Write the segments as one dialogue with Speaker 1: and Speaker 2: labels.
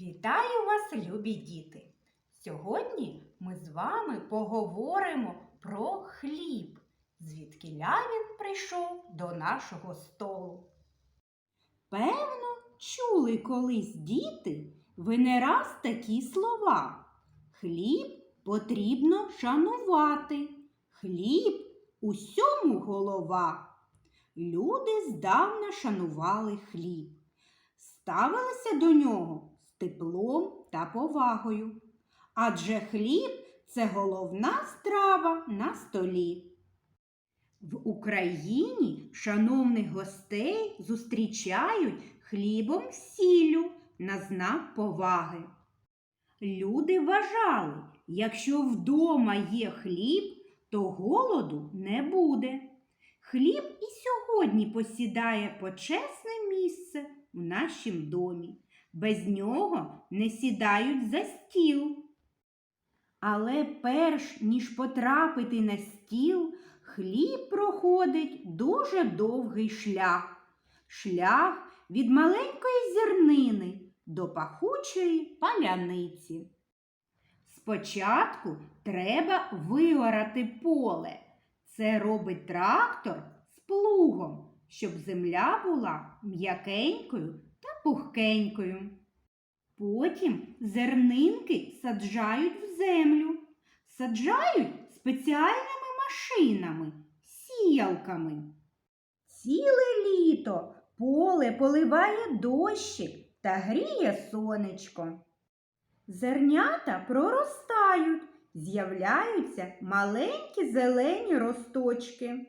Speaker 1: Вітаю вас, любі діти! Сьогодні ми з вами поговоримо про хліб, звідкиля він прийшов до нашого столу. Певно, чули колись діти, ви не раз такі слова. Хліб потрібно шанувати, хліб усьому голова. Люди здавна шанували хліб ставилися до нього теплом та повагою. Адже хліб це головна страва на столі. В Україні шановних гостей зустрічають хлібом сіллю на знак поваги. Люди вважали, якщо вдома є хліб, то голоду не буде. Хліб і сьогодні посідає почесне місце у нашім домі. Без нього не сідають за стіл. Але перш ніж потрапити на стіл, хліб проходить дуже довгий шлях. Шлях від маленької зернини до пахучої паляниці. Спочатку треба виорати поле. Це робить трактор з плугом, щоб земля була м'якенькою та пухкенькою. Потім зернинки саджають в землю, саджають спеціальними машинами, сіялками. Ціле літо поле поливає дощик та гріє сонечко. Зернята проростають, з'являються маленькі зелені росточки.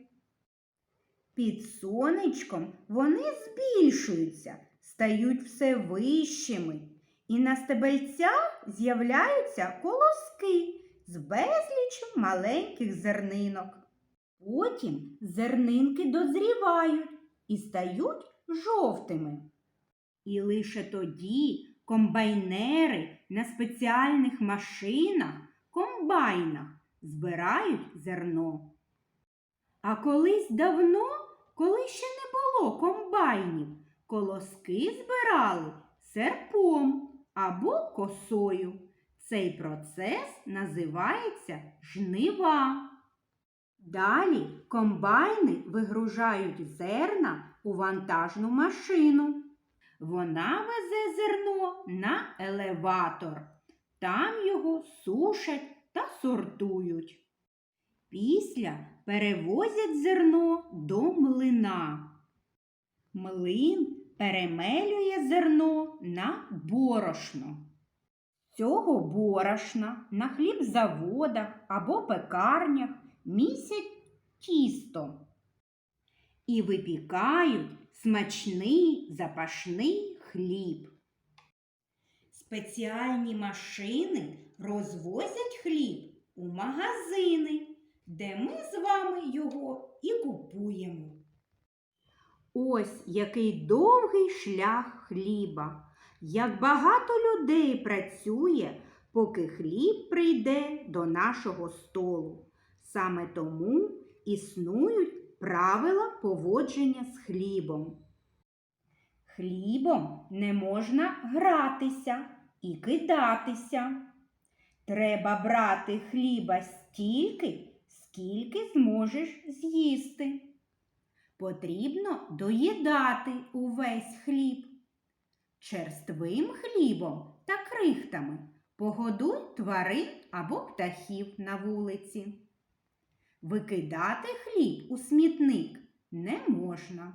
Speaker 1: Під сонечком вони збільшуються, стають все вищими, і на стебельцях з'являються колоски з безліччю маленьких зернинок. Потім зернинки дозрівають і стають жовтими. І лише тоді комбайнери на спеціальних машинах, комбайнах збирають зерно. А колись давно, коли ще не було комбайнів, колоски збирали серпом або косою. Цей процес називається жнива. Далі комбайни вигружають зерна у вантажну машину. Вона везе зерно на елеватор. Там його сушать та сортують. Після перевозять зерно до млина. Млин перемелює зерно на борошно. Цього борошна на хлібзаводах або пекарнях місять тісто і випікають смачний запашний хліб. Спеціальні машини розвозять хліб у магазини, де ми з вами його і купуємо. Ось який довгий шлях хліба, як багато людей працює, поки хліб прийде до нашого столу. Саме тому існують правила поводження з хлібом. Хлібом не можна гратися і кидатися. Треба брати хліба стільки, скільки зможеш з'їсти. Потрібно доїдати увесь хліб. Черствим хлібом та крихтами погодуй тварин або птахів на вулиці. Викидати хліб у смітник не можна.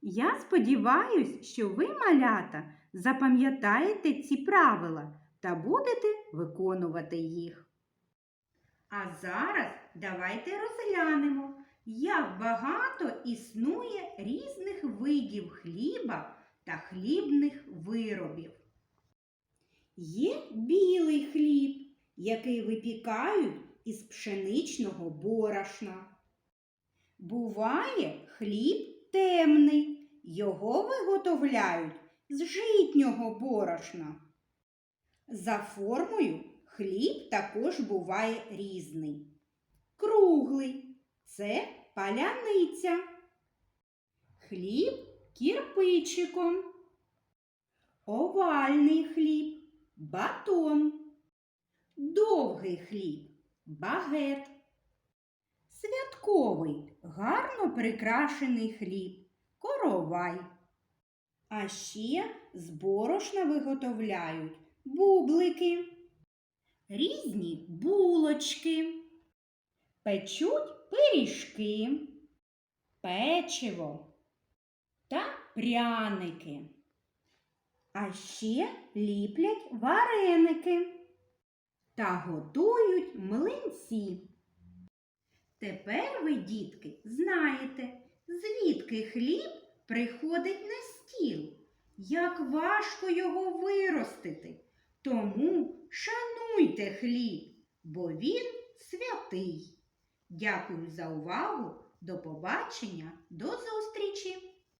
Speaker 1: Я сподіваюсь, що ви, малята, запам'ятаєте ці правила та будете виконувати їх. А зараз давайте розглянемо, як багато існує різних видів хліба та хлібних виробів. Є білий хліб, який випікають із пшеничного борошна. Буває хліб темний, його виготовляють з житнього борошна. За формою хліб також буває різний. Круглий це паляниця. Хліб кірпичиком. овальний хліб, батон, довгий хліб, багет, святковий, гарно прикрашений хліб, коровай. А ще з борошна виготовляють бублики, різні булочки, печуть пиріжки, печиво та пряники. А ще ліплять вареники та готують млинці. Тепер ви, дітки, знаєте, звідки хліб приходить на стіл, як важко його виростити. Тому шануйте хліб, бо він святий. Дякую за увагу. До побачення, до зустрічі!